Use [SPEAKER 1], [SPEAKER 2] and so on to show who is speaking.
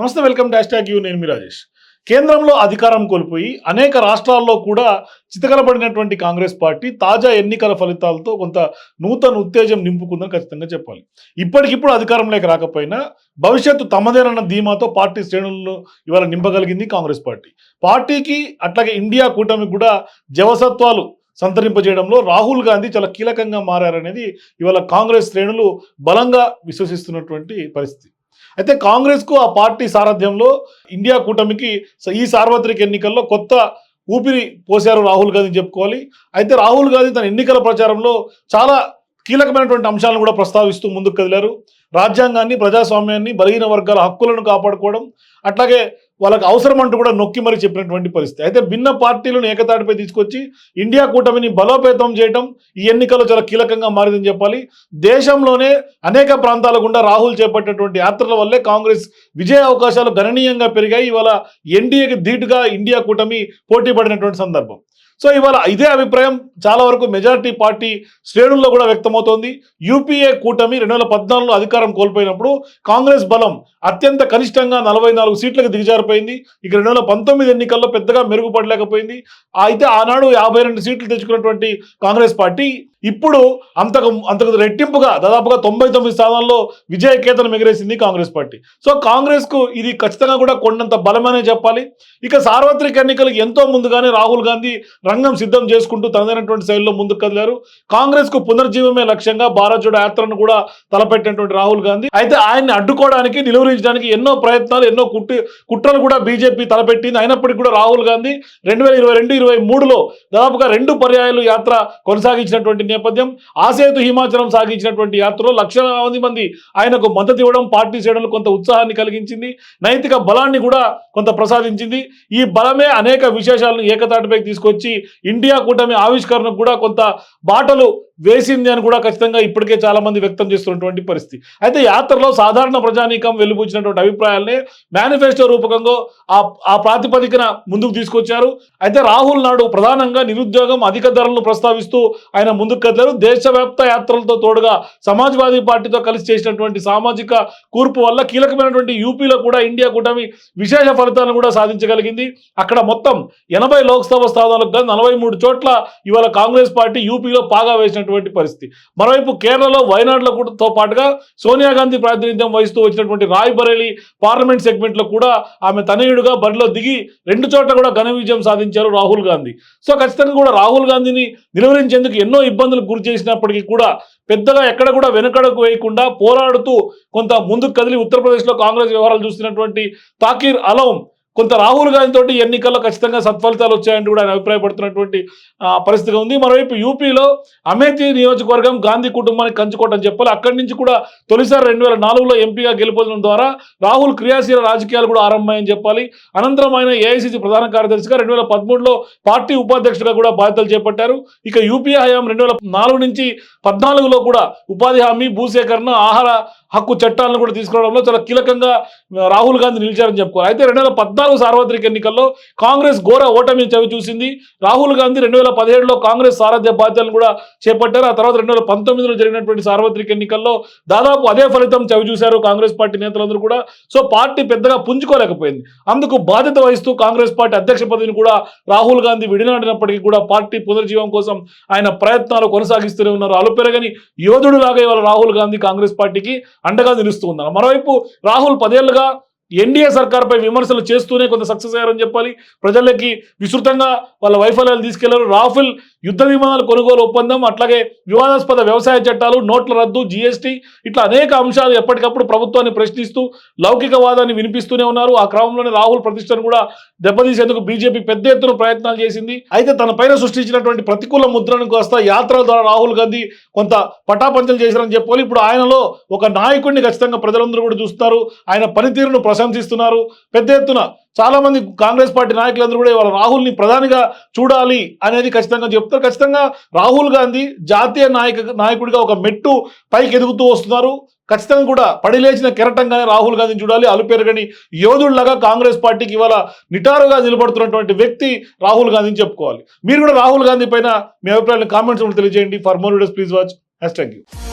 [SPEAKER 1] నమస్తే welcome dash tag you నేను మీ రాజేష్. కేంద్రంలో అధికారం కోల్పోయి అనేక రాష్ట్రాల్లో కూడా చితకలబడినటువంటి కాంగ్రెస్ పార్టీ తాజా ఎన్నికల ఫలితాలతో కొంత నూతన ఉత్తేజం నింపుకుందని ఖచ్చితంగా చెప్పాలి. ఇప్పటికిప్పుడు అధికారంలోకి రాకపోయినా భవిష్యత్తు తమదేనన్న ధీమాతో పార్టీ శ్రేణులను ఇవాళ నింపగలిగింది కాంగ్రెస్ పార్టీ. పార్టీకి అట్లాగే ఇండియా కూటమికి కూడా జవసత్వాలు సంతరింపజేయడంలో రాహుల్ గాంధీ చాలా కీలకంగా మారారనేది ఇవాళ కాంగ్రెస్ శ్రేణులు బలంగా విశ్వసిస్తున్నటువంటి పరిస్థితి. అయితే కాంగ్రెస్కు ఆ పార్టీ సారథ్యంలో ఇండియా కూటమికి ఈ సార్వత్రిక ఎన్నికల్లో కొత్త ఊపిరి పోశారు రాహుల్ గాంధీ చెప్పుకోవాలి. అయితే రాహుల్ గాంధీ తన ఎన్నికల ప్రచారంలో చాలా కీలకమైనటువంటి అంశాలను కూడా ప్రస్తావిస్తూ ముందుకు కదిలారు. రాజ్యాంగాన్ని ప్రజాస్వామ్యాన్ని బలహీన వర్గాల హక్కులను కాపాడుకోవడం అట్లాగే వాళ్ళకి అవసరం అంటూ కూడా నొక్కి మరి చెప్పినటువంటి పరిస్థితి. అయితే భిన్న పార్టీలను ఏకతాటిపై తీసుకొచ్చి ఇండియా కూటమిని బలోపేతం చేయడం ఈ ఎన్నికల్లో చాలా కీలకంగా మారిందని చెప్పాలి. దేశంలోనే అనేక ప్రాంతాల గుండా రాహుల్ చేపట్టినటువంటి యాత్రల వల్లే కాంగ్రెస్ విజయ అవకాశాలు గణనీయంగా పెరిగాయి. ఇవాళ ఎన్డీఏకి ధీటుగా ఇండియా కూటమి పోటీ పడినటువంటి సందర్భం. సో ఇవాళ ఇదే అభిప్రాయం చాలా వరకు మెజారిటీ పార్టీ శ్రేణుల్లో కూడా వ్యక్తమవుతోంది. యూపీఏ కూటమి రెండు వేల పద్నాలుగులో అధికారం కోల్పోయినప్పుడు కాంగ్రెస్ బలం అత్యంత కనిష్టంగా నలభై నాలుగు సీట్లకు మెరుగుపడలేకపోయింది ఇక రెండు వేల పంతొమ్మిది ఎన్నికల్లో పెద్దగా మెరుగుపడలేకపోయింది. అయితే ఆనాడు యాభై రెండు సీట్లు తెచ్చుకున్నటువంటి కాంగ్రెస్ పార్టీ ఇప్పుడు అంతకు అంతకు రెట్టింపుగా దాదాపుగా తొంభై తొమ్మిది స్థానాల్లో విజయ కేతనం ఎగిరేసింది కాంగ్రెస్ పార్టీ. సో కాంగ్రెస్కు ఇది ఖచ్చితంగా కూడా కొండంత బలమనే చెప్పాలి. ఇక సార్వత్రిక ఎన్నికలకు ఎంతో ముందుగానే రాహుల్ గాంధీ రంగం సిద్ధం చేసుకుంటూ తనదైనటువంటి శైలిలో ముందుకు కదిలారు. కాంగ్రెస్కు పునర్జీవమే లక్ష్యంగా భారత్ జోడో యాత్రను కూడా తలపెట్టినటువంటి రాహుల్ గాంధీ. అయితే ఆయన్ని అడ్డుకోవడానికి నిలువరించడానికి ఎన్నో ప్రయత్నాలు ఎన్నో కుట్ర కుట్రలు కూడా బీజేపీ తలపెట్టింది. అయినప్పటికీ కూడా రాహుల్ గాంధీ రెండు వేల ఇరవై రెండు ఇరవై మూడులో దాదాపుగా రెండు పర్యాయాలు యాత్ర కొనసాగించినటువంటి నేపథ్యం ఆసేతు హిమాచలం సాగించినటువంటి యాత్రలో లక్షలాది మంది ఆయనకు మద్దతు ఇవ్వడం పార్టీ శ్రేణులు కొంత ఉత్సాహాన్ని కలిగించింది. నైతిక బలాన్ని కూడా కొంత ప్రసాదించింది. ఈ బలమే అనేక విశేషాలను ఏకతాటిపైకి తీసుకొచ్చి ఇండియా కూటమి ఆవిష్కరణకు కూడా కొంత బాటలు వేసింది అని కూడా ఖచ్చితంగా ఇప్పటికే చాలా మంది వ్యక్తం చేస్తున్నటువంటి పరిస్థితి. అయితే యాత్రలో సాధారణ ప్రజానీకం వెలుబుచ్చినటువంటి అభిప్రాయాల్ని మేనిఫెస్టో రూపకంగా ఆ ఆ ప్రాతిపదికన ముందుకు తీసుకొచ్చారు. అయితే రాహుల్ నాడు ప్రధానంగా నిరుద్యోగం అధిక ధరలను ప్రస్తావిస్తూ ఆయన ముందుకు కదిలారు దేశవ్యాప్త యాత్రలతో తోడుగా సమాజ్వాదీ పార్టీతో కలిసి చేసినటువంటి సామాజిక కూర్పు వల్ల కీలకమైనటువంటి యూపీలో కూడా ఇండియా కూటమి విశేష ఫలితాలను కూడా సాధించగలిగింది. అక్కడ మొత్తం ఎనభై లోక్సభ స్థానాలకు గాను నలభై మూడు చోట్ల ఇవాళ కాంగ్రెస్ పార్టీ యూపీలో పాగా వేసినటువంటి పరిస్థితి. మరోవైపు కేరళలో వయనాడులో కూడా తో పాటుగా సోనియా గాంధీ ప్రాతినిధ్యం వహిస్తూ వచ్చినటువంటి రాయ్ బరేలీ పార్లమెంట్ సెగ్మెంట్లో కూడా ఆమె తనయుడుగా బరిలో దిగి రెండు చోట్ల కూడా ఘన విజయం సాధించారు రాహుల్ గాంధీ. సో ఖచ్చితంగా కూడా రాహుల్ గాంధీని నిలువరించేందుకు ఎన్నో ఇబ్బందులు గురి చేసినప్పటికీ కూడా పెద్దగా ఎక్కడ కూడా వెనుకడకు వేయకుండా పోరాడుతూ కొంత ముందుకు కదిలి ఉత్తరప్రదేశ్లో కాంగ్రెస్ వ్యవహారాలు చూస్తున్నటువంటి తాకీర్ అలం కొంత రాహుల్ గాంధీ తోటి ఎన్నికల్లో ఖచ్చితంగా సత్ఫలితాలు వచ్చాయని కూడా ఆయన అభిప్రాయపడుతున్నటువంటి పరిస్థితి ఉంది. మరోవైపు యూపీలో అమేథీ నియోజకవర్గం గాంధీ కుటుంబానికి కంచుకోవటం చెప్పాలి. అక్కడి నుంచి కూడా తొలిసారి రెండు వేల నాలుగులో ఎంపీగా గెలుపొందడం ద్వారా రాహుల్ క్రియాశీల రాజకీయాలు కూడా ఆరంభమని చెప్పాలి. అనంతరం ఆయన ఏఐసీసీ ప్రధాన కార్యదర్శిగా రెండు వేల పదమూడులో పార్టీ ఉపాధ్యక్షుడిగా కూడా బాధ్యతలు చేపట్టారు. ఇక యూపీఏ హయాం రెండు వేల నాలుగు నుంచి పద్నాలుగులో కూడా ఉపాధి హామీ భూసేకరణ ఆహార హక్కు చట్టాలను కూడా తీసుకురావడంలో చాలా కీలకంగా రాహుల్ గాంధీ నిలిచారని చెప్పుకోవాలి అయితే రెండు వేల పద్నాలుగు సార్వత్రిక ఎన్నికల్లో కాంగ్రెస్ ఘోర ఓటమి చవి చూసింది. రాహుల్ గాంధీ రెండు వేల పదిహేడులో కాంగ్రెస్ సారథ్య బాధ్యతలను కూడా చేపట్టారు. ఆ తర్వాత రెండు వేల పంతొమ్మిదిలో జరిగినటువంటి సార్వత్రిక ఎన్నికల్లో దాదాపు అదే ఫలితం చవి చూశారు కాంగ్రెస్ పార్టీ నేతలందరూ కూడా. సో పార్టీ పెద్దగా పుంజుకోలేకపోయింది. అందుకు బాధ్యత వహిస్తూ కాంగ్రెస్ పార్టీ అధ్యక్ష పదవిని కూడా రాహుల్ గాంధీ విడినాడినప్పటికీ కూడా పార్టీ పునర్జీవం కోసం ఆయన ప్రయత్నాలు కొనసాగిస్తూనే ఉన్నారు. అలుపెరగని యోధుడు లాగా ఇవాళ రాహుల్ గాంధీ కాంగ్రెస్ పార్టీకి అండగా నిలుస్తూ ఉన్నారు. మరోవైపు రాహుల్ పదేళ్ళుగా ఎన్డీఏ సర్కార్పై విమర్శలు చేస్తూనే కొంత సక్సెస్ అయ్యారని చెప్పాలి. ప్రజలకి విస్తృతంగా వాళ్ళ వైఫల్యాలు తీసుకెళ్ళారు. రాఫెల్ యుద్ధ విమానాల కొనుగోలు ఒప్పందం అట్లాగే వివాదాస్పద వ్యవసాయ చట్టాలు నోట్ల రద్దు జీఎస్టీ ఇట్లా అనేక అంశాలు ఎప్పటికప్పుడు ప్రభుత్వాన్ని ప్రశ్నిస్తూ లౌకికవాదాన్ని వినిపిస్తూనే ఉన్నారు. ఆ క్రమంలోనే రాహుల్ ప్రతిష్టను కూడా దెబ్బతీసేందుకు బీజేపీ పెద్ద ఎత్తున ప్రయత్నాలు చేసింది. అయితే తన పైన సృష్టించినటువంటి ప్రతికూల ముద్రను కాస్త యాత్రల ద్వారా రాహుల్ గాంధీ కొంత పటాపంచలు చేశారని చెప్పాలి. ఇప్పుడు ఆయనలో ఒక నాయకుడిని ఖచ్చితంగా ప్రజలందరూ కూడా చూస్తారు. ఆయన పనితీరును ప్రశంసిస్తున్నారు. పెద్ద ఎత్తున చాలా మంది కాంగ్రెస్ పార్టీ నాయకులందరూ కూడా ఇవాళ రాహుల్ని ప్రధానిగా చూడాలి అనేది ఖచ్చితంగా చెప్తారు. ఖచ్చితంగా రాహుల్ గాంధీ జాతీయ నాయక నాయకుడిగా ఒక మెట్టు పైకి ఎదుగుతూ వస్తున్నారు. ఖచ్చితంగా కూడా పడిలేచిన కెరటంగానే రాహుల్ గాంధీని చూడాలి. అలుపెరగని యోధుడిలాగా కాంగ్రెస్ పార్టీకి ఇవాళ నిటారుగా నిలబడుతున్నటువంటి వ్యక్తి రాహుల్ గాంధీని చెప్పుకోవాలి. మీరు కూడా రాహుల్ గాంధీ పైన మీ అభిప్రాయాలను కామెంట్స్ తెలియజేయండి. For more videos please watch. Hash thank you.